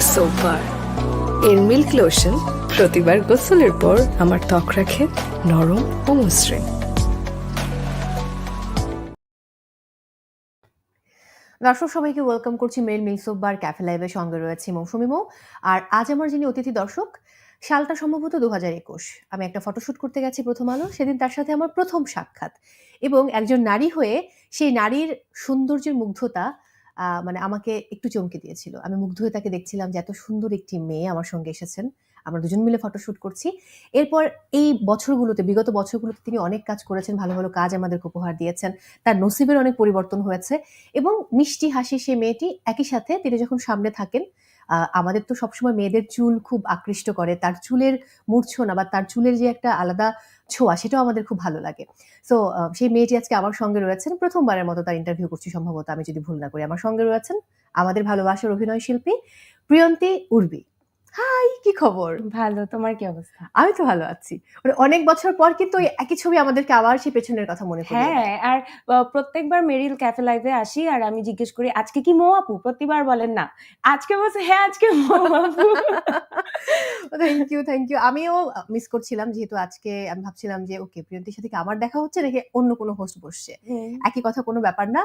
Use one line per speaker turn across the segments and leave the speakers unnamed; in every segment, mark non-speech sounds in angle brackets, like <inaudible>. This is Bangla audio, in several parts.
সোপার এর মিল্ক লোশন প্রতিবার গোসলের পর আমার ত্বক রাখে নরম ও মসৃণ।
দর্শক, সবাইকে ওয়েলকাম করছি মেল মিলসোপ বার ক্যাফে লাইভের সঙ্গে রয়েছে মৌসুমি মৌ। আর আজ আমার যিনি অতিথি দর্শক সালটা সম্ভবত দু হাজার একুশ। আমি একটা ফটোশ্যুট করতে গেছি প্রথম আলো, সেদিন তার সাথে আমার প্রথম সাক্ষাৎ। এবং একজন নারী হয়ে সেই নারীর সৌন্দর্যের মুগ্ধতা মানে আমাকে একটু চমকে দিয়েছিল। আমি মুগ্ধ হয়ে তাকে দেখছিলাম যে, এত সুন্দর একটি মেয়ে আমার সঙ্গে এসেছেন। আমরা দুজন মিলে ফটোশ্যুট করছি। এরপর এই বছরগুলোতে, বিগত বছরগুলোতে তিনি অনেক কাজ করেছেন, ভালো ভালো কাজ আমাদেরকে উপহার দিয়েছেন। তার নসিবের অনেক পরিবর্তন হয়েছে এবং মিষ্টি হাসি সে মেয়েটি একই সাথে তিনি যখন সামনে থাকেন আমাদের তো সবসময় মেয়েদের চুল খুব আকৃষ্ট করে। তার চুলের মূর্ছনা বা তার চুলের যে একটা আলাদা ছোঁয়া, সেটাও আমাদের খুব ভালো লাগে। সো সেই মেয়েটি আজকে আমার সঙ্গে রয়েছেন। প্রথমবারের মতো তার ইন্টারভিউ করছি, সম্ভবত আমি যদি ভুল না করি। আমার সঙ্গে রয়েছেন আমাদের ভালোবাসার অভিনয় শিল্পী প্রিয়ন্তী উর্বি। হাই কি খবর?
ভালো তোমার কি অবস্থা?
আমি তো ভালো আছি। মানে অনেক বছর পর কিন্তু ওই একই ছবি আমাদেরকে আবার সেই পেছনের কথা মনে দেয়।
হ্যাঁ আর প্রত্যেকবার মেরিল ক্যাফে লাইভে আসি আর আমি জিজ্ঞেস করি আজকে কি মো আপু? প্রতিবার বলেন না। আজকে বলছে হ্যাঁ আজকে মো আপু।
থ্যাংক ইউ থ্যাংক ইউ আমিও মিস করছিলাম যেহেতু আজকে আমি ভাবছিলাম যে ওকে প্রিয়ন্তীর সাথে কি আমার দেখা হচ্ছে নাকি অন্য কোনো হোস্ট বসছে? একই কথা কোনো ব্যাপার না।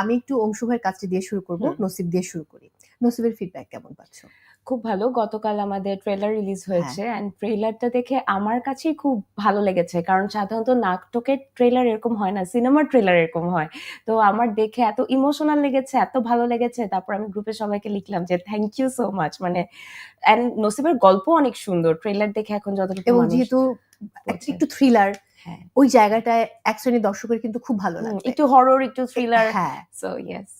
আমি একটু অংশু ভাইয়ের কাজটি দিয়ে শুরু করব নসিব দিয়ে শুরু করি। নসিবের ফিডব্যাক কেমন পাচ্ছ?
খুব ভালো। গতকাল আমাদের ট্রেলার রিলিজ হয়েছে অ্যান্ড ট্রেলারটা দেখে আমার কাছেই খুব ভালো লেগেছে। কারণ সাধারণত নাটকের ট্রেলার এরকম হয় না সিনেমার ট্রেলার এরকম হয়। তো আমার দেখে এত ইমোশনাল লেগেছে এত ভালো লেগেছে। তারপর আমি গ্রুপে সবাইকে লিখলাম যে থ্যাংক ইউ সো মাচ মানে অ্যান্ড নসিবের গল্প অনেক সুন্দর। ট্রেলার দেখে এখন যতটুকু
এবং যেহেতু একটু থ্রিলার
হ্যাঁ।
ওই জায়গাটায় এক শ্রেণির দর্শকের কিন্তু খুব ভালো লাগে
একটু হরর একটু থ্রিলার
হ্যাঁ।
সো ইয়েস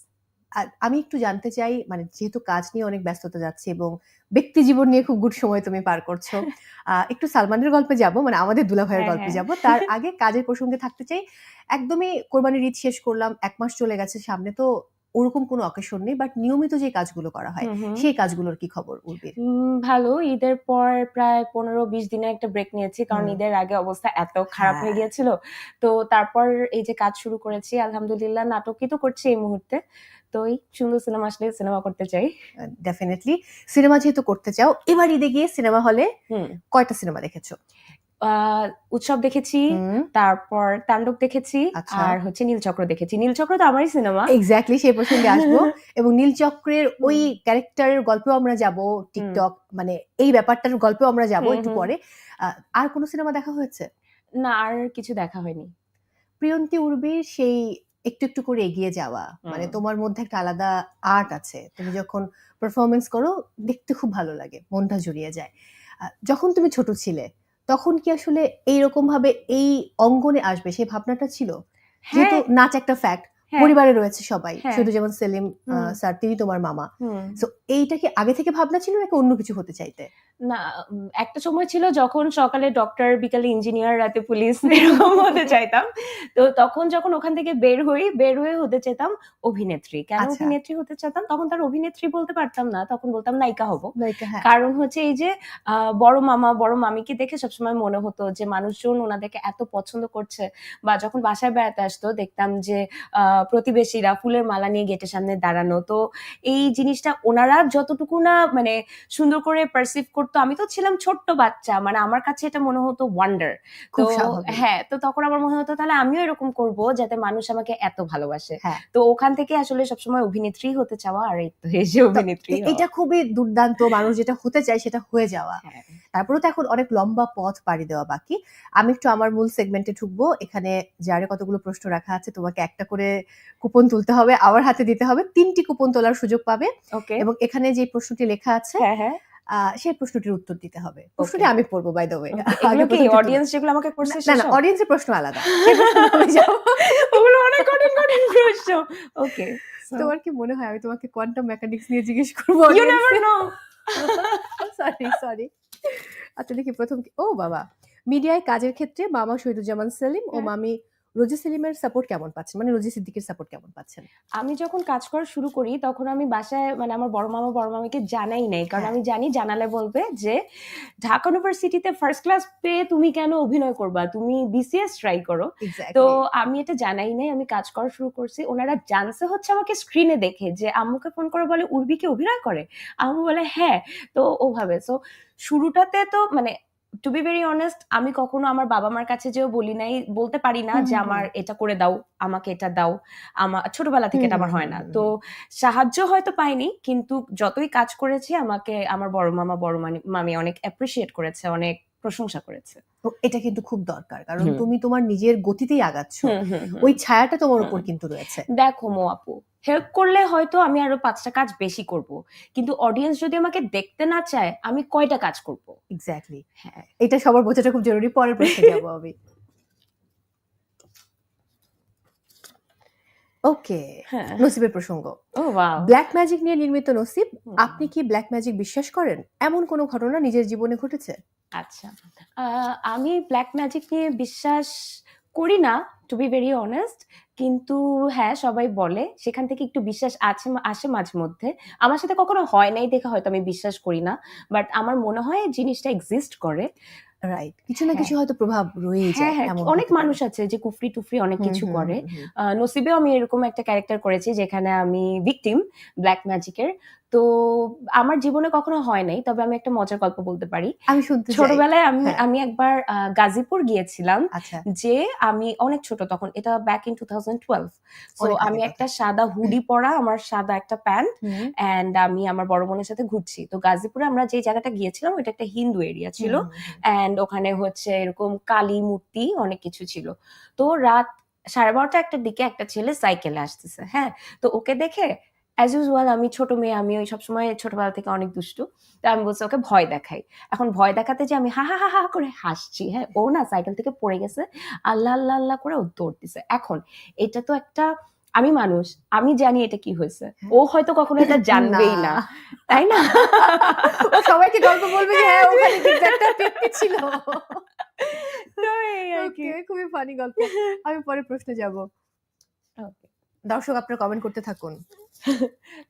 আর আমি একটু জানতে চাই মানে যেহেতু কাজ নিয়ে অনেক ব্যস্ততা যাচ্ছে এবং ব্যক্তি জীবন নিয়ে খুব গুড সময় তুমি পার করছ <laughs> একটু সালমানের গল্পে যাব মানে আমাদের দুলা ভাইয়ের
হ্যাঁ,
গল্পে
হ্যাঁ।
যাব। তার <laughs> আগে কাজের প্রসঙ্গে থাকতে চাই একদমই কোরবানির ঈদ শেষ করলাম এক মাস চলে গেছে সামনে তো ওরকম কোনো অকেশন নেই বাট নিয়মিত যে কাজগুলো করা হয় সেই কাজগুলোর কি খবর উর্বির?
ভালো। ঈদের পর প্রায় পনেরো বিশ দিনের একটা ব্রেক নিয়েছি কারণ ঈদের আগে অবস্থা এত খারাপ হয়ে।
হ্যাঁ।
গিয়েছিল। তো তারপর এই যে কাজ শুরু করেছি আলহামদুলিল্লাহ নাটকই তো করছি এই মুহূর্তে। এই সুন্দর সিনেমা আসলে সিনেমা করতে চাই।
ডেফিনেটলি সিনেমা যেহেতু করতে চাও এবার ঈদে গিয়ে সিনেমা হলে কয়টা সিনেমা দেখেছ?
উৎসব দেখেছি তারপর তাণ্ডব দেখেছি
আচ্ছা।
আর হচ্ছে নীলচক্র দেখেছি। নীলচক্র তো আমারই সিনেমা।
এক্স্যাক্টলি সেই প্রসঙ্গে আসব। <laughs> এবং নীলচক্রের ওই ক্যারেক্টারের গল্পেও আমরা যাব টিকটক মানে এই ব্যাপারটার গল্পেও আমরা যাব একটু পরে। আর কোনো সিনেমা দেখা হয়েছে?
না আর কিছু দেখা হয়নি।
প্রিয়ন্তী উর্বির সেই একটু একটু করে এগিয়ে যাওয়া। মানে তোমার মধ্যে একটা আলাদা আর্ট আছে। তুমি যখন পারফরমেন্স করো দেখতে খুব ভালো লাগে মনটা জুড়িয়ে যায়। যখন তুমি ছোট ছিলে তখন কি আসলে এইরকম ভাবে এই অঙ্গনে আসবে? সেই ভাবনাটা ছিল? যেহেতু
হ্যাঁ
নাচ একটা ফ্যাক্ট পরিবারে রয়েছে সবাই।
হ্যাঁ।
শুধু যেমন সেলিম স্যার তিনি তোমার মামা। তো এইটা কি আগে থেকে ভাবনা ছিল নাকি অন্য কিছু হতে চাইতে?
না একটা সময় ছিল যখন সকালে ডক্টর বিকালে ইঞ্জিনিয়ার রাতে পুলিশ <laughs> এরকম হতে চাইতাম। তো তখন যখন ওখান থেকে বের হই বের হয়ে হতে চাইতাম অভিনেত্রী। কেন
আচ্ছা।
অভিনেত্রী হতে চাইতাম? তখন তার অভিনেত্রী বলতে পারতাম না। তখন বলতাম নায়িকা হব।
হ্যাঁ।
কারণ হচ্ছে এই যে বড় মামা বড় মামিকে দেখে সবসময় মনে হতো যে মানুষজন ওনাদেরকে এত পছন্দ করছে। বা যখন বাসায় বেড়াতে আসতো দেখতাম যে আহ, প্রতিবেশীরা ফুলের মালা নিয়ে গেটের সামনে দাঁড়ানো। তো এই জিনিসটা ওনারা যতটুকু না মানে সুন্দর করে পারসিভ করতো আমি তো ছিলাম ছোট্ট বাচ্চা মানে আমার কাছে এটা মনে হতো ওয়ান্ডার তো হ্যাঁ তো তখন আমার মনে হতো তাহলে আমিও এরকম করব যাতে মানুষ আমাকে এত ভালোবাসে।
হ্যাঁ।
তো ওখান থেকে আসলে সবসময় অভিনেত্রী হতে চাওয়া আর এই তো যে অভিনেত্রী
এটা খুবই দুর্দান্ত মানুষ যেটা হতে চায় সেটা হয়ে যাওয়া।
হ্যাঁ।
তারপরে তো এখন অনেক লম্বা পথ পাড়ি দেওয়া বাকি। আমি একটু আমার মূল সেগমেন্টে ঢুকবো এখানে যারে কতগুলো প্রশ্ন রাখা আছে তোমাকে একটা করে কুপন তুলতে হবে আবার হাতে দিতে হবে তিনটি কুপন তোলার সুযোগ পাবে।
ওকে
এবং এখানে যে প্রশ্নটি লেখা আছে
হ্যাঁ হ্যাঁ।
সেই প্রশ্নটির উত্তর দিতে হবে। প্রশ্নটি আমি পড়ব বাই দ্য ওয়ে
অডিয়েন্স যেগুলো আমাকে করছে
না না অডিয়েন্সের প্রশ্ন আলাদা। <laughs>
ওগুলো অনেক কঠিন কঠিন প্রশ্ন। ওকে
তোমার কি মনে হয় আমি তোমাকে কোয়ান্টাম মেকানিক্স নিয়ে জিজ্ঞেস করব
you never know
sorry sorry আচ্ছা দেখি প্রথম ও বাবা। মিডিয়ায় কাজের ক্ষেত্রে মামা শহীদুজ্জামান সেলিম ও
হ্যাঁ।
মামি রোজি সেলিমের সাপোর্ট কেমন পাচ্ছেন? মানে রোজি সিদ্দিকের সাপোর্ট কেমন পাচ্ছেন?
আমি যখন কাজ করা শুরু করি তখন আমি বাসায় মানে আমার বড় মামা বড় মামিকে জানাই নাই। কারণ
হ্যাঁ।
আমি জানি জানালে বলবে যে ঢাকা ইউনিভার্সিটিতে ফার্স্ট ক্লাস পেয়ে তুমি কেন অভিনয় করবা? তুমি বিসিএস ট্রাই করো। তো আমি এটা জানাই নাই আমি কাজ করা শুরু করছি। ওনারা জানছে হচ্ছে আমাকে স্ক্রিনে দেখে যে আম্মুকে ফোন করে বলে উর্বিকে অভিনয় করে? আম্মু বলে হ্যাঁ। তো ওভাবে সো শুরুটাতে তো মানে টু বি ভেরি অনেস্ট আমি কখনো আমার বাবা মার কাছে যেও বলি নাই বলতে পারি না যে আমার এটা করে দাও আমাকে এটা দাও। আমার ছোটবেলা থেকে এটা আমার হয় না। তো সাহায্য হয়তো পাইনি কিন্তু যতই কাজ করেছি আমাকে আমার বড় মামা বড় মানি- মামি অনেক অ্যাপ্রিসিয়েট করেছে অনেক প্রশংসা করেছে।
তো এটা কিন্তু খুব দরকার কারণ তুমি তোমার নিজের গতিতেই আগাচ্ছ। ওই ছায়াটা তোমার উপর কিন্তু রয়েছে।
দেখো মো আপু হেল্প করলে হয়তো আমি আরও পাঁচটা কাজ বেশি করব কিন্তু অডিয়েন্স যদি আমাকে দেখতে না চায় আমি কয়টা কাজ করব?
এক্স্যাক্টলি
হ্যাঁ।
এটা সবার বোঝাটা খুব জরুরি পরের প্রশ্নে <laughs> যাব আমি। ওকে
হ্যাঁ।
নসিবের প্রসঙ্গ।
ও
ব্ল্যাক ম্যাজিক নিয়ে নির্মিত নসিব আপনি কি ব্ল্যাক ম্যাজিক বিশ্বাস করেন? এমন কোনো ঘটনা নিজের জীবনে ঘটেছে?
আচ্ছা। আহ, আমি ব্ল্যাক ম্যাজিক নিয়ে বিশ্বাস করি না টু বি ভেরি অনেস্ট কিন্তু হ্যাঁ সবাই বলে। সেখান থেকে একটু বিশ্বাস আছে আসে মাঝে মধ্যে। আমার সাথে কখনো হয় নাই দেখে হয়তো আমি বিশ্বাস করি না বাট আমার মনে হয় জিনিসটা এক্সিস্ট করে।
রাইট কিছু না
হ্যাঁ।
কিছু হয়তো প্রভাব রয়েই
হ্যাঁ
যায়
হ্যাঁ
এমন
অনেক
হতে পারে।
মানুষ আছে যে কুফরি টুফরি অনেক
হুম,
কিছু
হুম,
করে।
হুম, হুম।
আহ, নসিবেও আমি এরকম একটা ক্যারেক্টার করেছি যেখানে আমি ভিকটিম ব্ল্যাক ম্যাজিকের তো আমার জীবনে কখনো হয় নাই তবে আমি একটা মজার গল্প বলতে পারি।
আমি শুনতে
ছোটবেলায় আমি
হ্যাঁ।
আমি একবার গাজীপুর গিয়েছিলাম
আচ্ছা।
যে আমি অনেক ছোট তখন এটা back in two thousand twelve তো আমি একটা সাদা হুডি পরা আমার সাদা একটা প্যান্ট অ্যান্ড আমি আমার বড় বোনের সাথে ঘুরছি। তো গাজীপুরে আমরা যে জায়গাটা গিয়েছিলাম ওটা একটা হিন্দু এরিয়া ছিল। অ্যান্ড ওখানে হচ্ছে এরকম কালী মূর্তি অনেক কিছু ছিল। তো রাত সাড়ে বারোটা একটার দিকে একটা ছেলে সাইকেলে আসতেছে হ্যাঁ? তো ওকে দেখে অ্যাজ ইউজুয়াল আমি ছোট মেয়ে আমি ওই সবসময় ছোটবেলা থেকে অনেক দুষ্টু। তো আমি বলছি ওকে ভয় দেখাই। এখন ভয় দেখাতে যে আমি হা হা হা হা করে হাসছি। হ্যাঁ ও না সাইকেল থেকে পড়ে গেছে। আল্লাহ আল্লাহ আল্লাহ করে ও দৌড় দিছে। এখন এটা তো একটা আমি মানুষ আমি জানি এটা কি হয়েছে। ও হয়তো কখনো এটা <laughs> জানবেই না। তাই না?
ও সবাইকে গল্প বলবে যে হ্যাঁ ওখানে কিন্তু একটা পেপটি ছিল। <laughs>
তো এই আর কি।
খুবই ফানি গল্প। আমি পরে প্রশ্নে যাব।
Okay.
দর্শক আপনারা কমেন্ট করতে থাকুন।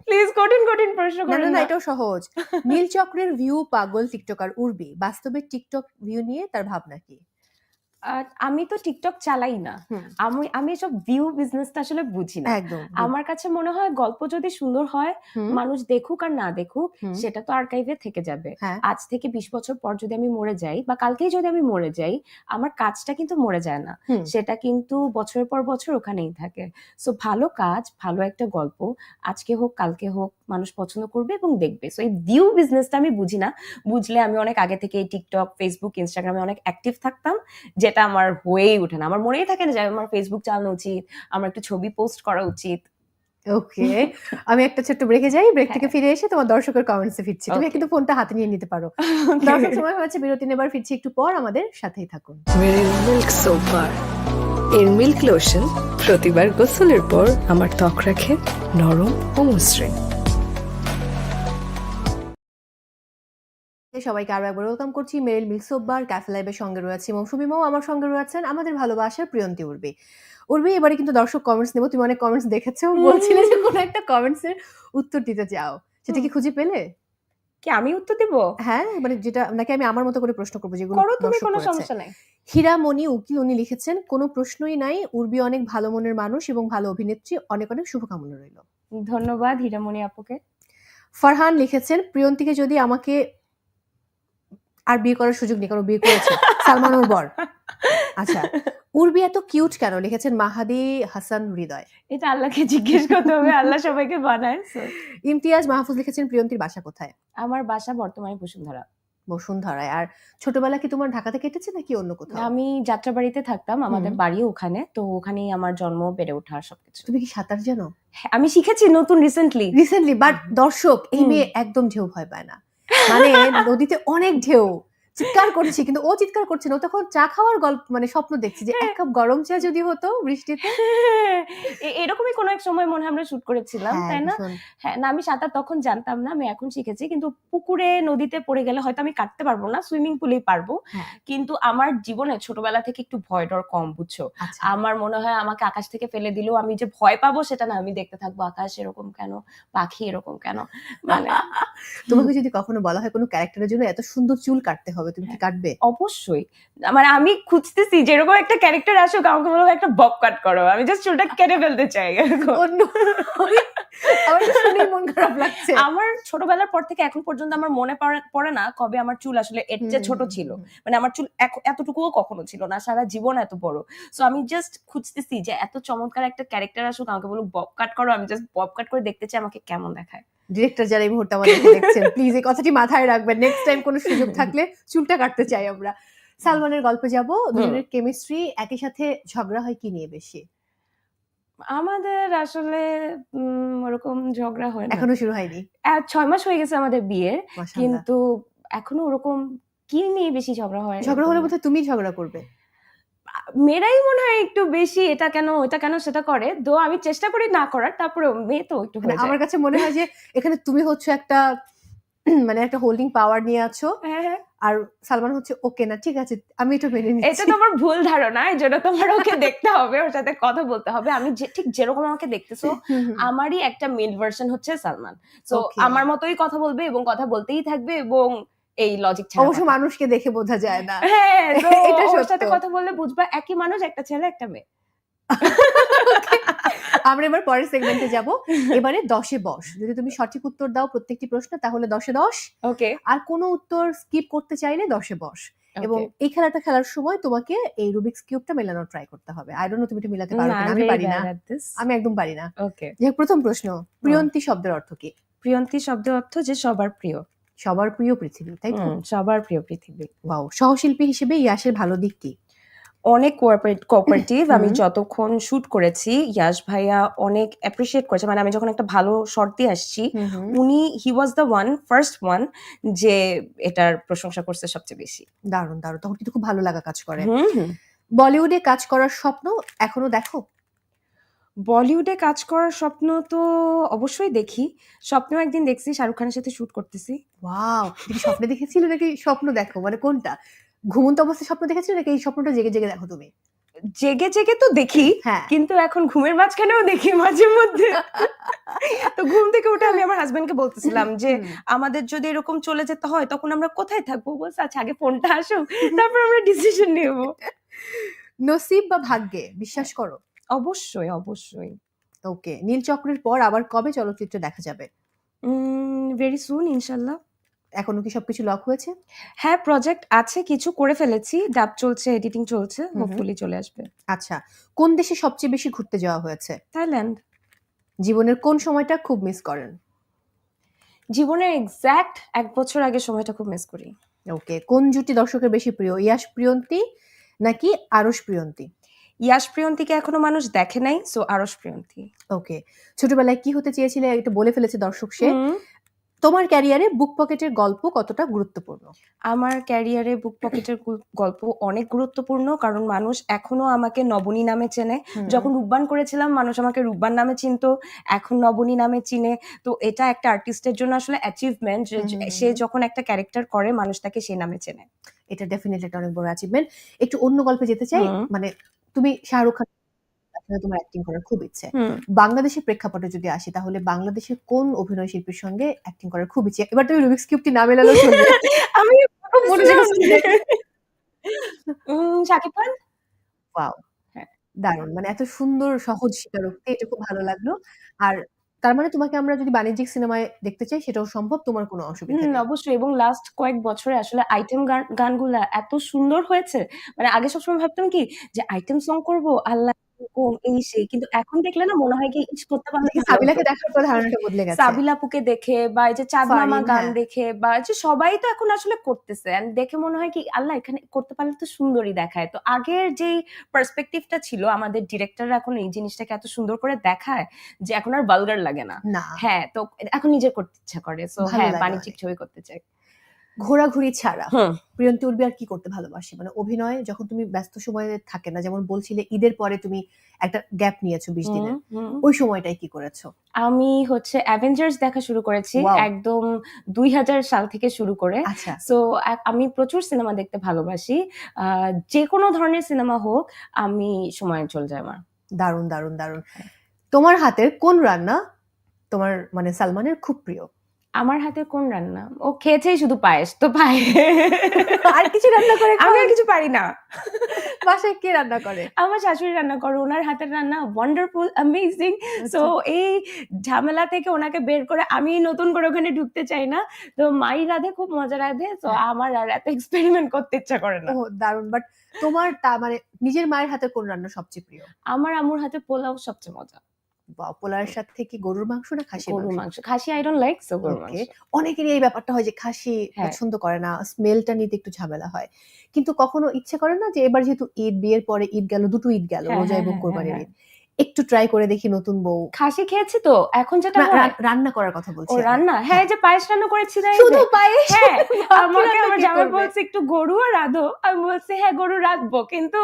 প্লিজ কঠিন কঠিন প্রশ্ন করেন
না এটাও সহজ। <laughs> নীল চক্রের ভিউ পাগল টিকটকার উর্বি। বাস্তবে টিকটক ভিউ নিয়ে তার ভাবনা কি?
আমি তো টিকটক চালাই না। আমি আমি এসব ভিউ বিজনেসটা আসলে বুঝি না। আমার কাছে মনে হয় গল্প যদি সুন্দর হয় মানুষ দেখুক আর না দেখুক সেটা তো আর্কাইভে থেকে যাবে।
হ্যাঁ।
আজ থেকে বিশ বছর পর যদি আমি মরে যাই বা কালকেই যদি আমি মরে যাই আমার কাজটা কিন্তু মরে যায় না। সেটা কিন্তু বছরের পর বছর ওখানেই থাকে। সো ভালো কাজ ভালো একটা গল্প আজকে হোক কালকে হোক মানুষ পছন্দ করবে এবং দেখবে। সো এই ভিউ বিজনেসটা আমি বুঝি না। বুঝলে আমি অনেক আগে থেকে টিকটক ফেসবুক ইনস্টাগ্রামে অনেক অ্যাক্টিভ থাকতাম যেটা আমার হয়েই ওঠে না। আমার মনেই থাকে না যে আমার ফেসবুক চালানো উচিত আমার একটু ছবি পোস্ট করা উচিত।
ওকে আমি একটা ছোট্ট ব্রেকে যাই ব্রেক থেকে
হ্যাঁ।
ফিরে এসে তোমার দর্শকের কমেন্টসে ফিরছি। তুমি কিন্তু ফোনটা হাতে নিয়ে নিতে পারো। <laughs> দর্শক সময় হয়েছে বিরতি নেবার ফিরছি একটু পর। আমাদের সাথেই থাকুন।
মিল্ক সোপ এর মিল্ক লোশন প্রতিবার গোসলের পর আমার ত্বক রাখে নরম ও মসৃণ।
সবাইকে আরও একবার ওয়েলকাম করছি। মেরিল সোপ ক্যাফে লাইভের সঙ্গে রয়েছে মৌসুমি মৌ আমার সঙ্গে রয়েছেন আমাদের ভালোবাসার প্রিয়ন্তী উর্বি। উর্বি এবারে কিন্তু দর্শক কমেন্টস নেব তুমি অনেক কমেন্টস দেখেছ। বলছিলে যে কোনো একটা কমেন্টস এর উত্তর দিতে চাও। সেটা কি খুঁজে পেলে?
কি আমি উত্তর দিব?
হ্যাঁ মানে যেটা নাকি আমি আমার মতো করে প্রশ্ন করব যেগুলো
করো তুমি কোনো সমস্যা নাই।
হীরামণি উকিল উনি লিখেছেন কোনো প্রশ্নই নাই উর্বি অনেক ভালো মনের মানুষ এবং ভালো অভিনেত্রী অনেক অনেক শুভকামনা রইল।
ধন্যবাদ হীরামণি আপুকে।
ফারহান লিখেছেন প্রিয়ন্তীকে যদি আমাকে আর বিয়ে করার সুযোগ নেই কারণ বিয়ে করেছে। সালমানুর বর। আচ্ছা উর্বি এত কিউট কেন? লিখেছেন মাহাদি হাসান হৃদয়।
এটা আল্লাহকে জিজ্ঞেস করতে হবে আল্লাহ সবাইকে বানায়
ইমতিয়াজ মাহফুজ লিখেছেন প্রিয়ন্তীর বাসা কোথায়?
আমার বাসা বর্তমানে বসুন্ধরা।
বসুন্ধরায় আর ছোটবেলা কি তোমার ঢাকাতে কেটেছে নাকি অন্য কোথাও?
আমি যাত্রাবাড়িতে থাকতাম আমাদের বাড়ি ওখানে তো ওখানেই আমার জন্ম বেড়ে ওঠা সবকিছু।
তুমি কি সাঁতার জানো?
হ্যাঁ, আমি শিখেছি নতুন রিসেন্টলি
রিসেন্টলি বাট দর্শক এই মেয়ে একদম ঢেউ ভয় পায় না। মানে নদীতে অনেক ঢেউ। চিৎকার করছি কিন্তু ও চিৎকার করছে না। তখন চা খাওয়ার গল্প মানে স্বপ্ন দেখছি যে এক কাপ গরম চা যদি হতো বৃষ্টিতে।
এরকমই কোনো এক সময় মনে হয় আমরা শুট করেছিলাম
হ্যাঁ,
তাই না? হ্যাঁ না আমি সাঁতার তখন জানতাম না আমি এখন শিখেছি কিন্তু পুকুরে নদীতে পড়ে গেলে হয়তো আমি কাটতে পারব না সুইমিং পুলেই পারব।
হ্যাঁ।
কিন্তু আমার জীবনে ছোটবেলা থেকে একটু ভয় ডর কম বুঝছ?
আচ্ছা।
আমার মনে হয় আমাকে আকাশ থেকে ফেলে দিলেও আমি যে ভয় পাবো সেটা না আমি দেখতে থাকব আকাশ এরকম কেন পাখি এরকম কেন মানে <laughs>
তোমাকে যদি কখনো বলা হয় কোনো ক্যারেক্টারের জন্য এত সুন্দর চুল কাটতে হবে তুমি কি কাটবে?
অবশ্যই। মানে আমি খুঁজতেছি যেরকম একটা ক্যারেক্টার আসুক আমাকে বলব একটা বব কাট করো। আমি জাস্ট চুলটা কেটে ফেলতে চাই
অন্য আমার মন খারাপ লাগছে।
আমার ছোটবেলার পর থেকে এখন পর্যন্ত আমার মনে পড়ে- না কবে আমার চুল আসলে এর চেয়ে ছোট ছিল। মানে আমার চুল এতটুকুও কখনো ছিল না সারা জীবন এত বড়। সো আমি জাস্ট খুঁজতেছি যে এত চমৎকার একটা ক্যারেক্টার আসুক আমাকে বলব বব কাট করো। আমি জাস্ট বব কাট করে দেখতে চাই আমাকে কেমন দেখায়।
ডিরেক্টর যারা এই মুহূর্তে আমাদেরকে <laughs> দেখছেন প্লিজ এই কথাটি মাথায় রাখবেন। নেক্সট টাইম কোনো সুযোগ থাকলে চুলটা কাটতে চাই আমরা। সালমানের গল্পে যাব দুজনের কেমিস্ট্রি একই সাথে ঝগড়া হয় কি নিয়ে বেশি?
আমাদের আসলে ওরকম ঝগড়া হয়
এখনও শুরু হয়নি?
ছয় মাস হয়ে গেছে আমাদের বিয়ের
মাশাআল্লাহ।
কিন্তু এখনও ওরকম কি নিয়ে বেশি ঝগড়া হয়?
ঝগড়া হলে বোধহয় তুমি ঝগড়া করবে।
মেয়েরাই মনে হয় একটু বেশি এটা কেন ওটা কেন সেটা করে তো আমি চেষ্টা করি না করার তারপরে মেয়ে তো একটু
মানে। আমার কাছে মনে হয় যে এখানে তুমি হচ্ছে একটা মানে একটা হোল্ডিং পাওয়ার নিয়ে আছো
হ্যাঁ, হ্যাঁ।
আর সালমান হচ্ছে ওকে না ঠিক আছে আমি এটা মেনে নিচ্ছি এটা
তোমার ভুল ধারণা এই জন্য তোমার ওকে দেখতে হবে ওর সাথে কথা বলতে হবে আমি যে ঠিক যেরকম আমাকে দেখতেছো। আমারই একটা মেল ভার্সন হচ্ছে সালমান
সো
আমার মতোই কথা বলবে এবং কথা বলতেই থাকবে এবং এই লজিক ছাড়া
অবশ্য মানুষকে দেখে বোঝা যায় না।
হ্যাঁ <laughs> তো
এটা
ওর সাথে কথা বললে বুঝবা একই মানুষ একটা ছেলে একটা মেয়ে। <laughs>
আমরা এবার পরের সেগমেন্টে যাব। এবারে দশে বস। যদি তুমি সঠিক উত্তর দাও প্রত্যেকটি প্রশ্ন তাহলে দশে দশ।
ওকে।
আর কোনো উত্তর স্কিপ করতে চাইলে দশে বস। এবং এই খেলাটা খেলার সময় তোমাকে এই রুবিক্স কিউবটা মেলানো ট্রাই করতে হবে। আই ডোন্ট নো তুমি এটা মেলাতে পারো কিনা আমি পারি না। আমি একদম পারি না।
ওকে।
প্রথম প্রশ্ন প্রিয়ন্তি শব্দের অর্থ কি?
প্রিয়ন্তী শব্দের অর্থ যে সবার প্রিয়।
সবার প্রিয় পৃথিবী তাই তো?
সবার প্রিয় পৃথিবী।
ওয়াও সহশিল্পী হিসেবে ইয়াসের ভালো দিক কি?
অনেক কোঅপারেটিভ <laughs> আমি যতক্ষণ শুট করেছি ইয়াশ ভাইয়া অনেক অ্যাপ্রিসিয়েট করেছে। মানে আমি যখন একটা ভালো শর্ট দিয়ে আসছি উনি he was the one first one যে এটার প্রশংসা করছে সবচেয়ে বেশি।
দারুণ দারুণ। তখন কিন্তু খুব ভালো লাগা কাজ করে। বলিউডে কাজ করার স্বপ্ন এখনও দেখো?
বলিউডে কাজ করার স্বপ্ন তো অবশ্যই দেখি। স্বপ্নেও একদিন দেখছি শাহরুখ খানের সাথে শুট করতেছি।
ওয়াও তুমি কি স্বপ্নে দেখেছিলে নাকি স্বপ্ন দেখো? মানে কোনটা? ঘুমন্ত অবস্থায় স্বপ্ন দেখেছিলে নাকি এই স্বপ্নটা জেগে জেগে দেখো তুমি?
জেগে জেগে তো দেখি
হ্যাঁ।
কিন্তু এখন ঘুমের মাঝখানেও দেখি মাঝে মধ্যে। তো ঘুম থেকে উঠে আমি আমার হাজবেন্ডকে বলতেছিলাম যে আমাদের যদি এরকম চলে যেতে হয় তখন আমরা কোথায় থাকব? বলছে আচ্ছা আগে ফোনটা আসুক তারপর আমরা ডিসিশন নেব।
নসিব বা ভাগ্যে বিশ্বাস করো।
অবশ্যই অবশ্যই।
ওকে নীলচক্রের পর আবার কবে চলচ্চিত্র দেখা যাবে?
ভেরি সুন ইনশাল্লাহ।
এখনও কি সবকিছু লক হয়েছে?
হ্যাঁ প্রজেক্ট আছে কিছু করে ফেলেছি। ডাব চলছে এডিটিং চলছে। হোপফুলি চলে আসবে।
আচ্ছা কোন দেশে সবচেয়ে বেশি ঘুরতে যাওয়া হয়েছে?
থাইল্যান্ড।
জীবনের কোন সময়টা খুব মিস করেন?
জীবনের এক্স্যাক্ট এক বছর আগে সময়টা খুব মিস করি।
ওকে কোন জুটি দর্শকের বেশি প্রিয়? ইয়াস প্রিয়ন্তি নাকি আরশ প্রিয়ন্তি?
ইয়াশ প্রিয়ন্তীকে এখনও মানুষ দেখে নাই সো আরস প্রিয়ন্তী
ওকে ছোটবেলায় কি হতে চেয়েছিলে? একটু বলে ফেলেছে দর্শক সে। তোমার ক্যারিয়ারে বুক পকেটের গল্প কতটা গুরুত্বপূর্ণ?
আমার ক্যারিয়ারে বুক পকেটের গল্প অনেক গুরুত্বপূর্ণ কারণ মানুষ এখনও আমাকে নবনী নামে চেনে। যখন রূপবান করেছিলাম মানুষ আমাকে রূপবান নামে চিনতো এখন নবনী নামে চিনে। তো এটা একটা আর্টিস্টের জন্য আসলে অ্যাচিভমেন্ট সে যখন একটা ক্যারেক্টার করে মানুষ তাকে সে নামে চেনে।
এটা ডেফিনেটলি একটা অনেক বড় অ্যাচিভমেন্ট একটু অন্য গল্পে যেতে চাই মানে তুমি শাহরুখ খান তোমার অ্যাক্টিং করার খুব ইচ্ছে। বাংলাদেশের প্রেক্ষাপটে যদি আসি তাহলে বাংলাদেশের কোন অভিনয় শিল্পীর সঙ্গে অ্যাক্টিং করার খুব ইচ্ছে? এবার তুমি রুবিক্স কিউবটি না মেলালো <laughs>
আমি
মনে <laughs>
শাকিব খান?
ওয়াও
হ্যাঁ।
দারুণ। মানে এত সুন্দর সহজ স্বীকারোক্তি এটা খুব ভালো লাগল। আর তার মানে তোমাকে আমরা যদি বাণিজ্যিক সিনেমায় দেখতে চাই সেটাও সম্ভব তোমার কোনো অসুবিধা নেই।
অবশ্যই এবং লাস্ট কয়েক বছরে আসলে আইটেম গান গানগুলা এত সুন্দর হয়েছে। মানে আগে সবসময় ভাবতাম কি যে আইটেম সং করব আল্লাহ এরকম এই সেই। কিন্তু এখন দেখলে না মনে হয় কি ইস করতে পারলে
সাবিলাকে দেখার পর ধারণাটা বদলে গেছে।
সাবিলা আপুকে দেখে বা এই যে চাঁদ মামা
ফারিন,
গান
হ্যাঁ।
দেখে বা যে সবাই তো এখন আসলে করতেছে। And দেখে মনে হয় কি আল্লাহ এখানে করতে পারলে তো সুন্দরই দেখায়। তো আগের যেই পার্সপেক্টিভটা ছিল আমাদের ডিরেক্টর এখন এই জিনিসটাকে এত সুন্দর করে দেখায় যে এখন আর ভালগার লাগে না। হ্যাঁ তো এখন নিজের করতে ইচ্ছা করে। সো হ্যাঁ বাণিজ্যিক ছবি করতে চাই।
ঘোরাঘুরি ছাড়া
হুম
প্রিয়ন্তী উর্বি আর কি করতে ভালোবাসে? মানে অভিনয় যখন তুমি ব্যস্ত সময়ে থাকে না যেমন বলছিলে ঈদের পরে তুমি একটা গ্যাপ নিয়েছো বিশ দিনের
হুম।
ওই সময়টাই কি করেছ?
আমি হচ্ছে অ্যাভেঞ্জার্স দেখা শুরু করেছি একদম দুই হাজার সাল থেকে শুরু করে।
আচ্ছা।
সো আমি প্রচুর সিনেমা দেখতে ভালোবাসি। আহ, যে কোনো ধরনের সিনেমা হোক আমি সময় চলে যায় আমার।
দারুণ দারুণ দারুণ। তোমার হাতের কোন রান্না তোমার মানে সালমানের খুব প্রিয়?
আমার হাতে কোন রান্না? ও খেয়েছেই শুধু পায়েস তো পায়ে
আর কিছু রান্না করে
আমি আর কিছু পারি না।
বাসায় কে রান্না করে?
আমার শাশুড়ি রান্না করে ওনার হাতের রান্না ওয়ান্ডারফুল অ্যামেজিং সো। এই ঝামেলা থেকে ওনাকে বের করে আমি নতুন করে ওখানে ঢুকতে চাই না। তো মাই রাধে খুব মজা রাধে তো
হ্যাঁ।
আমার আর এত এক্সপেরিমেন্ট করতে ইচ্ছা করে না।
ও দারুণ। বাট তোমার তা মানে নিজের মায়ের হাতে কোন রান্না সবচেয়ে প্রিয়?
আমার আম্মুর হাতে পোলাও সবচেয়ে মজা।
পোলার সাথে কি গরুর মাংস না খাসি
গরুর
মাংস?
খাসি আই ডোন্ট লাইক সো গরুর মাংস।
অনেকেরই এই ব্যাপারটা হয় যে খাসি
হ্যাঁ।
পছন্দ করে না স্মেলটা নিতে একটু ঝামেলা হয়। কিন্তু কখনো ইচ্ছে করে না যে এবার যেহেতু ঈদ বিয়ের পরে ঈদ গেল দুটো ঈদ গেল
হ্যাঁ,
রোজা এবং
হ্যাঁ,
কোরবানির ঈদ। একটু ট্রাই করে দেখি নতুন বউ।
খাসি খেয়েছি তো? এখন যেটা
না, রা- রান্না করার কথা
ও
বলছি
রান্না? হ্যাঁ। এই যে পায়েস রান্না করেছি
শুধু পায়েস?
হ্যাঁ <laughs> আমাকে আমার জামাই বলছে একটু গরু আর রাধো। আমি বলছি হ্যাঁ গরু রাখব কিন্তু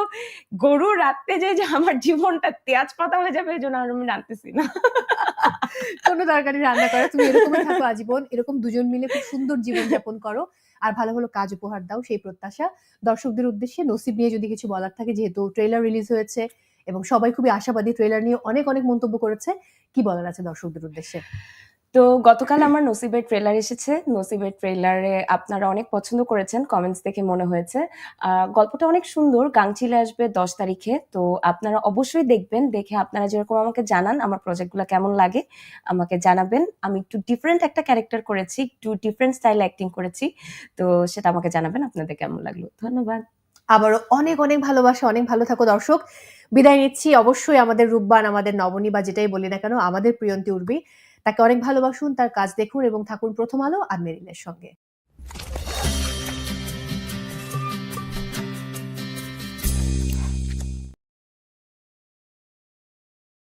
গরু রাখতে যে যে আমার জীবনটা তেজ পাতা হয়ে যাবে এই জন্য আর আমি রাখতেছি না। <laughs>
কোনো তরকারি রান্না করে তুমি এরকমই থাকো আজীবন। এরকম দুজন মিলে খুব সুন্দর জীবন যাপন করো। আর ভালো ভালো কাজ উপহার দাও সেই প্রত্যাশা। দর্শকদের উদ্দেশ্যে নসিব নিয়ে যদি কিছু বলার থাকে যেহেতু ট্রেলার রিলিজ হয়েছে এবং সবাই খুবই আশাবাদী ট্রেলার নিয়ে অনেক অনেক মন্তব্য করেছে। কি বলার আছে দর্শকদের উদ্দেশ্যে?
তো গতকাল আমার নসিবের ট্রেলার এসেছে। নসিবের ট্রেলারে আপনারা অনেক পছন্দ করেছেন কমেন্টস দেখে মনে হয়েছে। গল্পটা অনেক সুন্দর, গাংচিলে আসবে দশ তারিখে। তো আপনারা অবশ্যই দেখবেন, দেখে আপনারা যেরকম আমাকে জানান, আমার প্রজেক্টগুলো কেমন লাগে, আমাকে জানাবেন। আমি একটু ডিফারেন্ট একটা ক্যারেক্টার করেছি, একটু ডিফারেন্ট স্টাইল অ্যাক্টিং করেছি। তো সেটা আমাকে জানাবেন, আপনাদের কেমন লাগল। ধন্যবাদ।
আবারও অনেক অনেক ভালোবাসা, অনেক ভালো থাকো দর্শক। বিদায় নিচ্ছি। অবশ্যই আমাদের রূপবান, আমাদের নবনী বা যেটাই বলি না কেন, আমাদের প্রিয়ন্তী উর্বি। তাকে অনেক ভালোবাসুন, তার কাজ দেখুন এবং থাকুন প্রথম আলো আর মেরিনের সঙ্গে।